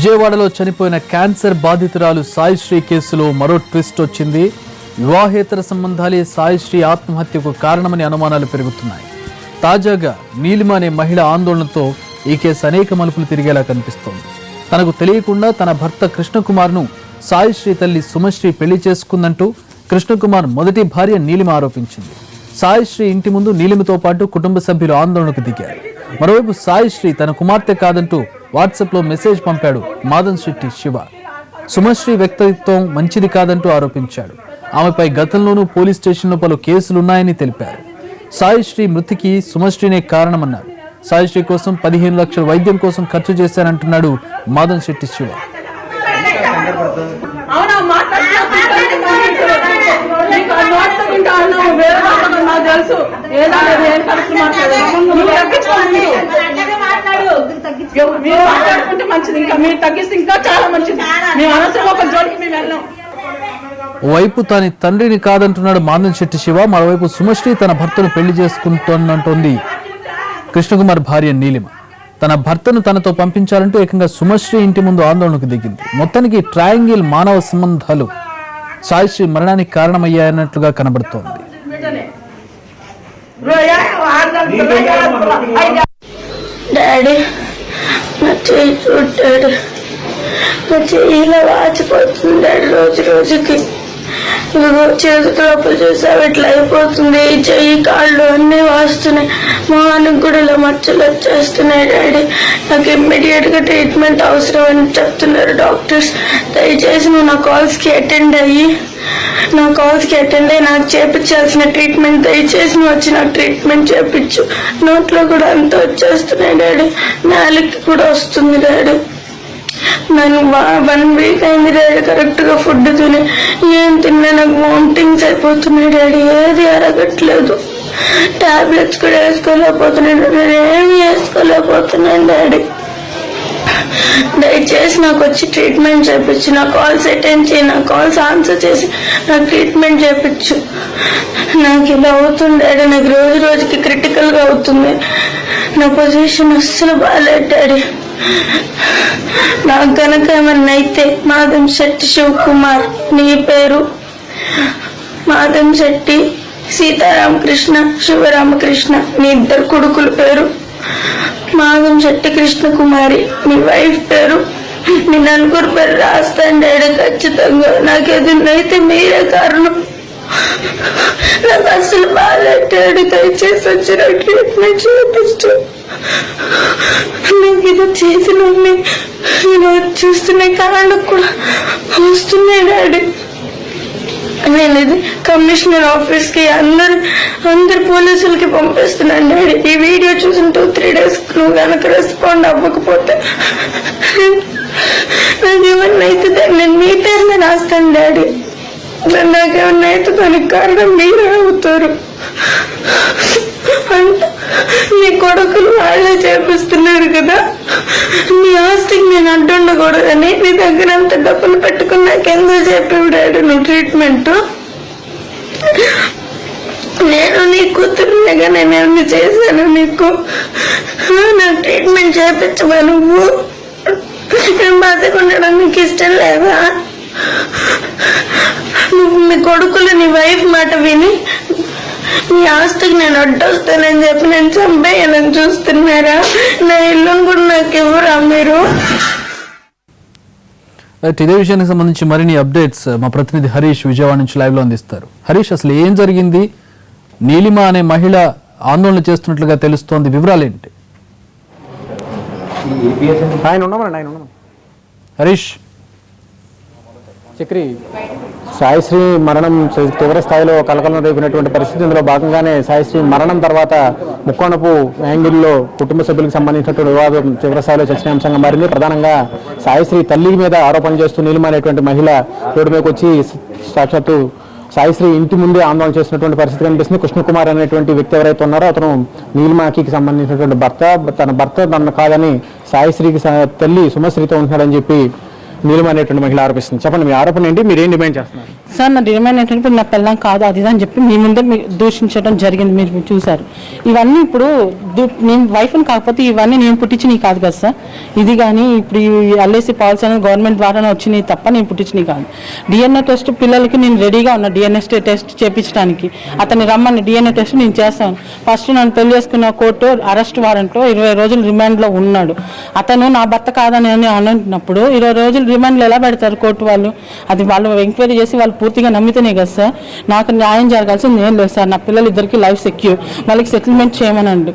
విజయవాడలో చనిపోయిన క్యాన్సర్ బాధితురాలు సాయిశ్రీ కేసులో మరో ట్విస్ట్ వచ్చింది. వివాహేతర సంబంధాలే సాయిశ్రీ ఆత్మహత్యకు కారణమని అనుమానాలు పెరుగుతున్నాయి. తాజాగా నీలిమ అనే మహిళ ఆందోళనతో ఈ కేసు అనేక మలుపులు తిరిగేలా కనిపిస్తోంది. తనకు తెలియకుండా తన భర్త కృష్ణకుమార్ను సాయిశ్రీ తల్లి సుమశ్రీ పెళ్ళి చేసుకుందంటూ కృష్ణకుమార్ మొదటి భార్య నీలిమ ఆరోపించింది. సాయిశ్రీ ఇంటి ముందు నీలిమతో పాటు కుటుంబ సభ్యులు ఆందోళనకు దిగారు. మరోవైపు సాయిశ్రీ తన కుమార్తె కాదంటూ వాట్సాప్లో మెసేజ్ పంపాడు మాదన్ శెట్టి శివ సుమశ్రీ వ్యక్తిత్వం మంచిది కాదంటూ ఆరోపించాడు ఆమెపై గతంలోనూ పోలీస్ స్టేషన్లో పలు కేసులున్నాయని తెలిపారు సాయిశ్రీ మృతికి సుమశ్రీనే కారణమన్నారు సాయిశ్రీ కోసం పదిహేను లక్షల వైద్యం కోసం ఖర్చు చేశారంటున్నాడు మాదన్ శెట్టి శివ తెలుసు ఏదైనా ఏం కలిసి మాట్లాడదు నువ్వు తగ్గించుకోండి మీరు మాట్లాడుకుంటే మంచిది. ఇంకా మీరు తగ్గిస్తే ఇంకా చాలా మంచిది. మేము అనవసరం ఒక జోలికి మేము వెళ్ళాం. వైపు తన తండ్రిని కాదంటున్నాడు మాదన్ శెట్టి శివ మరోవైపు సుమశ్రీ తన భర్తను పెళ్ళి చేసుకుంటోనంటోంది కృష్ణకుమార్ భార్య నీలిమ. తన భర్తను తనతో పంపించాలంటూ ఏకంగా సుమశ్రీ ఇంటి ముందు ఆందోళనకు దిగింది. మొత్తానికి ట్రయాంగిల్ మానవ సంబంధాలు సాయిశ్రీ మరణానికి కారణమయ్యాయన్నట్లుగా కనబడుతోంది. డాడీ. నా చేయి చూడ్డాడు. నా చెయ్యి ఇలా రోజు రోజుకి. ఇదిగో చేతి లోపల చూసావు? ఇట్లా అయిపోతుంది. చెయ్యి కాళ్ళు అన్నీ వాస్తున్నాయి. మొహానికి కూడా ఇలా మచ్చలు వచ్చేస్తున్నాయి డాడీ. నాకు ఇమ్మీడియట్గా ట్రీట్మెంట్ అవసరం అని చెప్తున్నారు డాక్టర్స్. దయచేసి నువ్వు నా కాల్స్కి అటెండ్ అయ్యి నా కాల్స్కి అటెండ్ అయ్యి నాకు చేపించాల్సిన ట్రీట్మెంట్ దయచేసి నువ్వు వచ్చి నాకు ట్రీట్మెంట్ చేపించు. నోట్లో కూడా అంత వచ్చేస్తున్నాయి డాడీ. నాలుగుకి కూడా వస్తుంది డాడీ. నన్ను వన్ వీక్ అయింది డాడీ కరెక్ట్గా ఫుడ్ తిని. ఏం తిన్నా నాకు వామిటింగ్స్ అయిపోతున్నాయి డాడీ. ఏది అరగట్లేదు. టాబ్లెట్స్ కూడా వేసుకోలేకపోతున్నాను డాడీ. ఏమి వేసుకోలేకపోతున్నాను డాడీ. దయచేసి నాకు వచ్చి ట్రీట్మెంట్ చేయించు నా కాల్స్ అటెండ్ చేయి నా కాల్స్ ఆన్సర్ చేసి నాకు ట్రీట్మెంట్ చేయించు నాకు ఇలా అవుతుంది. డాడీ నాకు రోజు రోజుకి క్రిటికల్గా అవుతుంది. నా పొజిషన్ అస్సలు బాగాలేదు డాడీ. నాకు కనుక ఏమన్నా అయితే మాధం శెట్టి శివకుమార్ నీ పేరు మాధం శెట్టి సీతారామకృష్ణ శివరామకృష్ణ నీ ఇద్దరు కొడుకుల పేరు మాధం శెట్టి కృష్ణ కుమారి నీ వైఫ్ పేరు నీ నలుగురు పేరు రాస్తాను డాడీ ఖచ్చితంగా. నాకు ఎదురైతే మీరే కారణం. నాకు అసలు బాగాలేటాడు దయచేసి వచ్చి నాకు ట్రీట్మెంట్ చేపిస్తూ నాకు ఇది చేసి నమ్మి నేను చూస్తున్నాయి కాళ్ళకు కూడా వస్తున్నాయి డాడీ. నేను ఇది కమిషనర్ ఆఫీస్కి అందరు అందరు పోలీసులకి పంపిస్తున్నాను డాడీ. ఈ వీడియో చూసిన టూ త్రీ డేస్ నువ్వు కనుక రెస్పాండ్ అవ్వకపోతే నాకు ఏమన్నా అయితే నేను మీ పేరునే రాస్తాను డాడీ. నాకేమన్నా అయితే దానికి కారణం మీరే అవుతారు. అంటే నీ కొడుకులు వాళ్ళే చేపిస్తున్నారు కదా. నీ ఆస్తికి నేను అడ్డుండకూడదని నీ దగ్గర అంత డబ్బులు పెట్టుకుని నాకెందుకు చెప్పేవాడు నువ్వు ట్రీట్మెంట్ నేను నీ కూతురుగా నేను చేశాను నీకు? నాకు ట్రీట్మెంట్ చేపించవా నువ్వు? నేను బతకుండడం నీకు ఇష్టం లేదా నువ్వు మీ కొడుకులు నీ వైఫ్ మాట విని నీ ఆస్తికి నేను అడ్డొస్తానని చెప్పి నేను చంపేయాలని చూస్తున్నారా? నా ఇల్లును కూడా నాకు ఇవ్వరా మీరు? రైట్ ఇదే విషయానికి సంబంధించి మరిన్ని అప్డేట్స్ మా ప్రతినిధి హరీష్ విజయవాడ నుంచి లైవ్లో అందిస్తారు. హరీష్ అసలు ఏం జరిగింది? నీలిమ అనే మహిళ ఆందోళన చేస్తున్నట్లుగా తెలుస్తోంది. వివరాలు ఏంటి? ఆయన ఉన్నామండి ఆయన ఉన్నాం హరీష్. చక్రి సాయిశ్రీ మరణం తీవ్ర స్థాయిలో కలకలం రేపినటువంటి పరిస్థితి ఇందులో భాగంగానే సాయిశ్రీ మరణం తర్వాత ముక్కోణపు యాంగిల్లో కుటుంబ సభ్యులకు సంబంధించినటువంటి వివాదం తీవ్ర స్థాయిలో చర్చనీయాంశంగా మారింది. ప్రధానంగా సాయిశ్రీ తల్లి మీద ఆరోపణ చేస్తూ నీలిమ అనేటువంటి మహిళ రోడ్డు మీదకి వచ్చి సాక్షాత్తు సాయిశ్రీ ఇంటి ముందే ఆందోళన చేసినటువంటి పరిస్థితి కనిపిస్తుంది. కృష్ణకుమార్ అనేటువంటి వ్యక్తి ఎవరైతే ఉన్నారో అతను నీలిమాకి సంబంధించినటువంటి భర్త. తన భర్త తన కాదని సాయిశ్రీకి తల్లి సుమశ్రీతో ఉంటున్నాడని చెప్పి నీలిమ అనేటువంటి మహిళ ఆరోపిస్తుంది. చెప్పండి మీ ఆరోపణ ఏంటి? మీరేం డిమాండ్ చేస్తున్నారు? సార్ నా డిమాండ్ ఏంటంటే ఇప్పుడు నా పిల్లం కాదు అది ఇది అని చెప్పి మీ ముందే మీరు దూషించడం జరిగింది మీరు చూసారు ఇవన్నీ ఇప్పుడు నేను వైఫ్ని కాకపోతే ఇవన్నీ నేను పుట్టించినవి కాదు కదా సార్ ఇది కానీ ఇప్పుడు ఈ ఎల్ఐసి పాలసీ అనేది గవర్నమెంట్ ద్వారానే వచ్చినాయి తప్ప నేను పుట్టించినవి కాదు. డిఎన్ఏ టెస్ట్ పిల్లలకి నేను రెడీగా ఉన్నా డిఎన్ఏ టెస్ట్ చేయించడానికి అతన్ని రమ్మని డిఎన్ఏ టెస్ట్ నేను చేస్తాను ఫస్ట్ నన్ను పెళ్ళి చేసుకున్న కోర్టు అరెస్ట్ వారెంట్లో ఇరవై రోజులు రిమాండ్లో ఉన్నాడు. అతను నా భర్త కాదని అని అనుకున్నప్పుడు ఇరవై రోజులు రిమాండ్లో ఎలా పెడతారు కోర్టు వాళ్ళు? అది వాళ్ళు ఎంక్వైరీ చేసి వాళ్ళు పూర్తిగా నమ్మితేనే కదా సార్? నాకు న్యాయం జరగాల్సింది ఏం లేదు సార్ నా పిల్లలు ఇద్దరికి లైఫ్ సెక్యూర్. వాళ్ళకి సెటిల్మెంట్ చేయమనండి.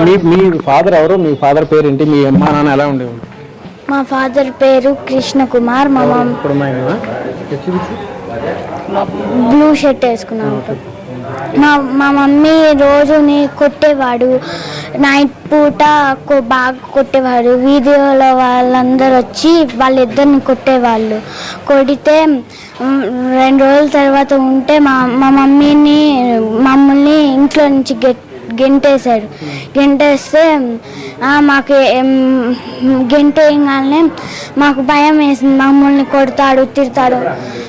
మీ మీ ఫాదర్ ఎవరు? మీ ఫాదర్ పేరు ఏంటి మీ అమ్మా నాన్న ఎలా ఉండేవారు మా ఫాదర్ పేరు కృష్ణ కుమార్ మా మమ్ ఇప్పుడు మా ఆయన? బ్లూ షర్ట్ వేసుకున్నాను మా మా మమ్మీ రోజుని కొట్టేవాడు. నైట్ పూట బాగా కొట్టేవాడు. వీధిలో వాళ్ళందరూ వచ్చి వాళ్ళిద్దరిని కొట్టేవాళ్ళు. కొడితే రెండు రోజుల తర్వాత ఉంటే మా మా మమ్మీని మమ్మల్ని ఇంట్లో నుంచి గెట్ గెంటేశారు. గెంటేస్తే మాకు గంట వేయగానే మాకు భయం వేసింది. మమ్మల్ని కొడతాడు తిడతాడు.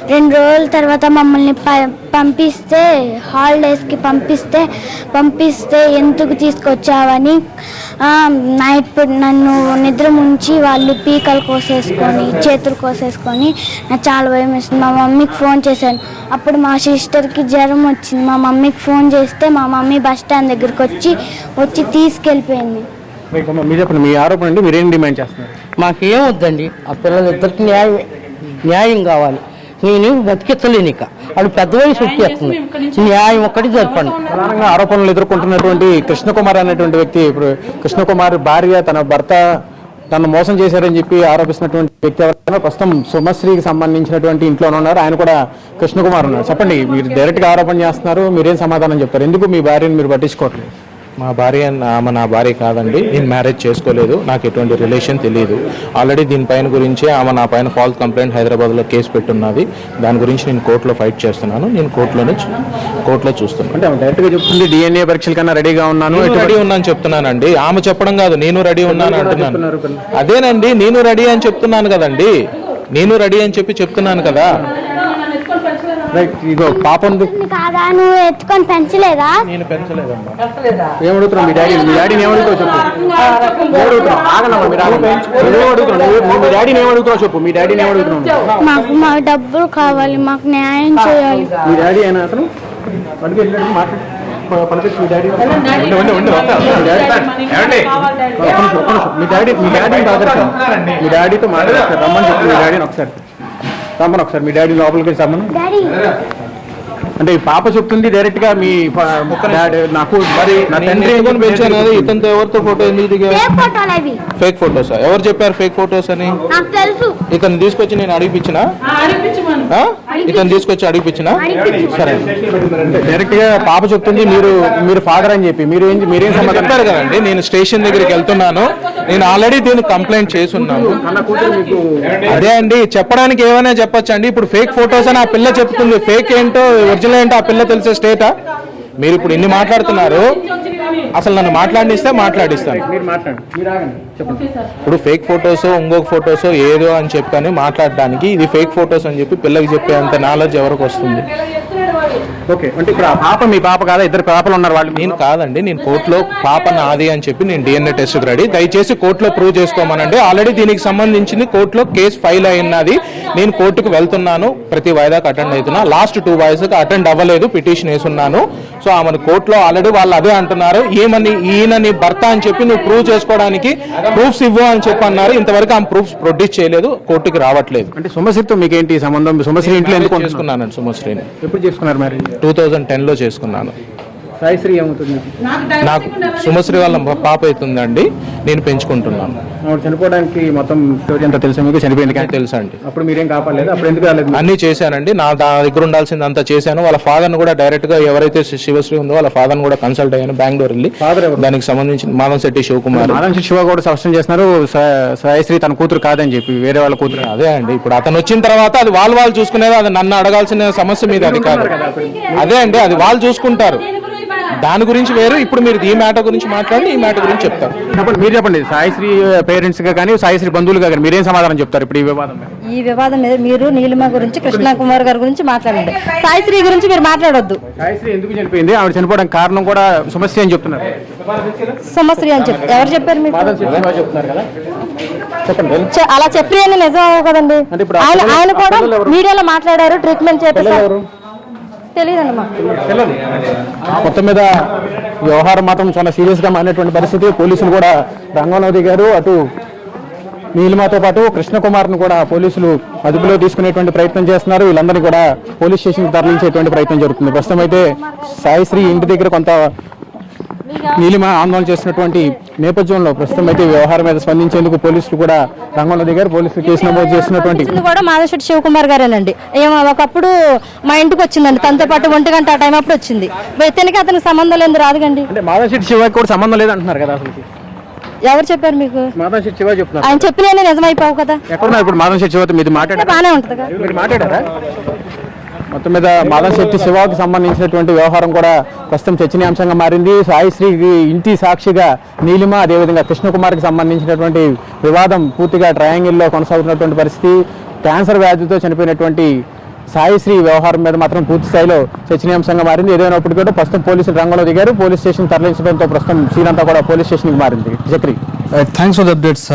రెండు రోజుల తర్వాత మమ్మల్ని ప- పంపిస్తే హాలిడేస్కి పంపిస్తే పంపిస్తే ఎందుకు తీసుకొచ్చావని నైట్ నన్ను నిద్ర ముంచి వాళ్ళు పీకలు కోసేసుకొని చేతులు కోసేసుకొని నాకు చాలా భయం వేసింది. మా మమ్మీకి ఫోన్ చేశాను. అప్పుడు మా సిస్టర్కి జ్వరం వచ్చింది. మా మమ్మీకి ఫోన్ చేస్తే మా మమ్మీ బస్ స్టాండ్ దగ్గరికి వచ్చి వచ్చి తీసుకెళ్ళిపోయింది. మీరు చెప్పండి మీ ఆరోపణ మీరేం డిమాండ్ చేస్తున్నారు? మాకేం వద్దండి ఆ పిల్లలిద్దరికి న్యాయం న్యాయం కావాలి. నేను బతికించలేను ఇక. వాళ్ళు పెద్ద వయసు వచ్చేస్తుంది న్యాయం ఒక్కటి జరపండి. ప్రధానంగా ఆరోపణలు ఎదుర్కొంటున్నటువంటి కృష్ణకుమార్ అనేటువంటి వ్యక్తి ఇప్పుడు కృష్ణకుమార్ భార్య తన భర్త తను మోసం చేశారని చెప్పి ఆరోపిస్తున్నటువంటి వ్యక్తి ఎవరైనా ప్రస్తుతం సుమశ్రీకి సంబంధించినటువంటి ఇంట్లోనే ఉన్నారు. ఆయన కూడా కృష్ణకుమార్ ఉన్నారు. చెప్పండి మీరు డైరెక్ట్గా ఆరోపణ చేస్తున్నారు. మీరేం సమాధానం చెప్తారు? ఎందుకు మీ భార్యను మీరు పట్టించుకోవట్లేదు? మా భార్య ఆమె నా భార్య కాదండి. నేను మ్యారేజ్ చేసుకోలేదు. నాకు ఎటువంటి రిలేషన్ తెలియదు ఆల్రెడీ దీనిపైన గురించి ఆమె నా పైన ఫాల్స్ కంప్లైంట్ హైదరాబాద్లో కేసు పెట్టున్నది. దాని గురించి నేను కోర్టులో ఫైట్ చేస్తున్నాను. నేను కోర్టులోనే కోర్టులో చూస్తున్నాను. అంటే డైరెక్ట్గా చెప్తుంది డిఎన్ఏ పరీక్షల కన్నా రెడీగా ఉన్నాను నేను రెడీ ఉన్నాను చెప్తున్నానండి. ఆమె చెప్పడం కాదు నేను రెడీ ఉన్నాను అంటున్నాను. అదేనండి నేను రెడీ అని చెప్తున్నాను కదండి. నేను రెడీ అని చెప్పి చెప్తున్నాను కదా. రైట్ ఇగో పాప ఉంది కాదా? నువ్వు ఎత్తుకొని పెంచలేదా? నేను పెంచలేదమ్మా. ఏమడుగుతున్నావు మీ డాడీ మీ డాడీని చెప్పు. ఏమడుగుతున్నావు ఆగనమ్మా మీరు ఆగండి నువ్వు అడుగుతున్నావు? నువ్వు మీ డాడీని ఏమడుగుతున్నావు చెప్పు? మీ డాడీని మాకు మా డబ్బులు కావాలి మాకు న్యాయం చేయాలి. మీ డాడీ అయినా అతను? మాట్లాడు మీ డాడీ. మీ డాడీ డాడీని మీ డాడీతో మాట్లాడతారు రమ్మని చెప్పి మీ డాడీని ఒకసారి. రమ్మని ఒకసారి మీ డాడీ లోపలికి రమ్మను. డాడీ. అంటే ఈ పాప చెప్తుంది డైరెక్ట్గా మీ నాకు మరి నా తండ్రి ఎందుకని పెంచాను కదా ఇతనితో ఎవరితో ఫోటో ఎందుకు దిగా? ఏ ఫోటోలు అవి. ఫేక్ ఫోటోస్ ఎవరు చెప్పారు ఫేక్ ఫోటోస్ అని? నాకు తెలుసు. ఇతను తీసుకొచ్చి నేను అడిగిపించిన? ఇతను తీసుకొచ్చి అడిగిపించిన? సరే. డైరెక్ట్గా పాప చెప్తుంది మీరు మీరు ఫాదర్ అని చెప్పి. మీరు ఏం మీరేం చెప్పారు కదండి నేను స్టేషన్ దగ్గరికి వెళ్తున్నాను. నేను ఆల్రెడీ దీనికి కంప్లైంట్ చేసున్నాను అన్న కూతురు మీకు అదే అండి చెప్పడానికి ఏమైనా చెప్పొచ్చు అండి? ఇప్పుడు ఫేక్ ఫోటోస్ అని ఆ పిల్ల చెప్తుంది. ఫేక్ ఏంటో ఒరిజినల్ ఆ పిల్ల తెలిసే స్టేటా? మీరు ఇప్పుడు ఇన్ని మాట్లాడుతున్నారు. అసలు నన్ను మాట్లాడిస్తే మాట్లాడిస్తాను. మీరు మాట్లాడండి. మీరు ఆగండి. చెప్పండి. ఇప్పుడు ఫేక్ ఫొటోస్ ఇంకొక ఫొటోస్ ఏదో అని చెప్పని మాట్లాడడానికి ఇది ఫేక్ ఫొటోస్ అని చెప్పి పిల్లకి చెప్పేంత నాలెడ్జ్ ఎవరికి వస్తుంది? ఓకే అంటే ఇప్పుడు ఆ పాప మీ పాప కాదా? ఇద్దరు పాపలు ఉన్నారు వాళ్ళు. నేను కాదండి నేను కోర్టులో పాప నాది అని చెప్పి నేను డిఎన్ఏ టెస్ట్ రెడీ దయచేసి కోర్టులో ప్రూవ్ చేసుకోమనండి. ఆల్రెడీ దీనికి సంబంధించింది కోర్టులో కేసు ఫైల్ అయినది. నేను కోర్టుకు వెళ్తున్నాను ప్రతి వాయిదాకు అటెండ్ అవుతున్నా. లాస్ట్ టూ వాయిస్కి అటెండ్ అవ్వలేదు పిటిషన్ వేసున్నాను. సో ఆమెను కోర్టులో ఆల్రెడీ వాళ్ళు అదే అంటున్నారు. ఏమని ఈయన నీ భర్త అని చెప్పి నువ్వు ప్రూవ్ చేసుకోవడానికి ప్రూఫ్స్ ఇవ్వు అని చెప్పి అన్నారు. ఇంతవరకు ఆమె ప్రూఫ్స్ ప్రొడ్యూస్ చేయలేదు. కోర్టుకి రావట్లేదు. అంటే సుమశ్రీతో మీకు ఏంటి సంబంధం? సుమశ్రీ ఇంట్లో ఎందుకు ఉంటున్నారు? చేసుకున్నానండి సుమశ్రీని. ఎప్పుడు చేసుకున్నారు మరి టూ థౌజండ్ టెన్లో చేసుకున్నాను. సాయిశ్రీ ఏమవుతుంది? నాకు సుమశ్రీ వాళ్ళ పాప అవుతుందండి. నేను పెంచుకుంటున్నాను. చనిపోవడానికి మొత్తం స్టోరీ అంతా తెలుసా మీకు? చనిపోయింది తెలుసా అండి. అప్పుడు మీరేం కాపాడలేదు? అప్పుడు ఎందుకు రాలేదు? అన్ని చేశానండి. నా దా దగ్గర ఉండాల్సింది అంతా చేశాను. వాళ్ళ ఫాదర్ని కూడా డైరెక్ట్గా ఎవరైతే శివశ్రీ ఉందో వాళ్ళ ఫాదర్ని కూడా కన్సల్ట్ అయ్యాను బెంగళూరు వెళ్ళి? దానికి సంబంధించి మాధవ్ శెట్టి శివకుమార్. మాధవ్ శివ కూడా స్పష్టం చేస్తున్నారు. సాయిశ్రీ తన కూతురు కాదని చెప్పి వేరే వాళ్ళ కూతురు. అదే అండి. ఇప్పుడు అతను వచ్చిన తర్వాత అది వాళ్ళు వాళ్ళు చూసుకునేది అది నన్ను అడగాల్సిన సమస్య మీద అది కాదు. అదే అండి. అది వాళ్ళు చూసుకుంటారు. దాని గురించి వేరు. ఇప్పుడు మీరు ఈ మ్యాటర్ గురించి మాట్లాడి ఈ మ్యాటర్ గురించి చెప్తారు. చెప్పండి మీరు చెప్పండి. సాయిశ్రీ పేరెంట్స్గా కానీ సాయిశ్రీ బంధువులుగా కానీ మీరేం సమాధానం చెప్తారు? ఇప్పుడు ఈ వివాదం మీద? ఈ వివాదం మీద మీరు నీలిమ గురించి కృష్ణ కుమార్ గారి గురించి మాట్లాడండి. సాయిశ్రీ గురించి మీరు మాట్లాడొద్దు. సాయిశ్రీ ఎందుకు చనిపోయింది ఆవిడ చనిపోవడానికి కారణం కూడా సమస్య అని చెప్తున్నారు. సమశ్రీ అని చెప్పి ఎవరు చెప్పారు మీకు? చె- అలా చెప్పి అని నిజం అవ్వవు కదండి. అంటే ఇప్పుడు ఆ ఆయన ఆయన కూడా? మీడియాలో మాట్లాడారు ట్రీట్మెంట్ చేపిస్తారు? తెలియదండి మాకు మొత్తం మీద వ్యవహారం మాత్రం చాలా సీరియస్గా మారినటువంటి పరిస్థితి. పోలీసులు కూడా రంగంలో దిగారు. అటు నీలిమాతో పాటు కృష్ణకుమార్ను కూడా పోలీసులు అదుపులో తీసుకునేటువంటి ప్రయత్నం చేస్తున్నారు. వీళ్ళందరినీ కూడా పోలీస్ స్టేషన్కి తరలించేటువంటి ప్రయత్నం జరుగుతుంది. ప్రస్తుతం అయితే సాయిశ్రీ ఇంటి దగ్గర కొంత నీలిమ ఆందోళన చేసినటువంటి నేపథ్యంలో ప్రస్తుతం అయితే ఈ వ్యవహారం మీద స్పందించేందుకు పోలీసులు కూడా రంగంలో దిగారు. పోలీసులు కేసు నమోదు చేసినటువంటి కూడా మాధవశెట్టి శివకుమార్ గారేనండి. ఏమో ఒకప్పుడు మా ఇంటికి వచ్చిందండి. తనతో పాటు ఒంటి గంట ఆ టైం అప్పుడు వచ్చింది. ఇతనికి అతనికి సంబంధం లేదు రాదుగండి. అంటే మాధవ్ శెట్టి శివకి కూడా సంబంధం లేదంటున్నారు కదా అసలు ఎవరు చెప్పారు మీకు? ఆయన చెప్పిన నిజమైపోవు కదా. ఎక్కడున్నారు ఇప్పుడు మాధవ్ శెట్టి శివతో మీది మాట్లాడారు? బాగానే ఉంటుంది కదా. మీరు మాట్లాడారా? మొత్తం మీద మాధవ్ శెట్టి శివాకి సంబంధించినటువంటి వ్యవహారం కూడా ప్రస్తుతం చర్చనీయాంశంగా మారింది. సాయిశ్రీకి ఇంటి సాక్షిగా నీలిమ అదేవిధంగా కృష్ణకుమార్కి సంబంధించినటువంటి వివాదం పూర్తిగా ట్రయాంగిల్లో కొనసాగుతున్నటువంటి పరిస్థితి. క్యాన్సర్ వ్యాధితో చనిపోయినటువంటి సాయిశ్రీ వ్యవహారం మీద మాత్రం పూర్తి స్థాయిలో చర్చనీయాంశంగా మారింది. ఏదైనప్పటికీ కూడా ప్రస్తుతం పోలీసులు రంగంలో దిగారు. పోలీస్ స్టేషన్ తరలించడంతో ప్రస్తుతం సీన్ అంతా కూడా పోలీస్ స్టేషన్కి మారింది. జక్రీ. Thanks for the updates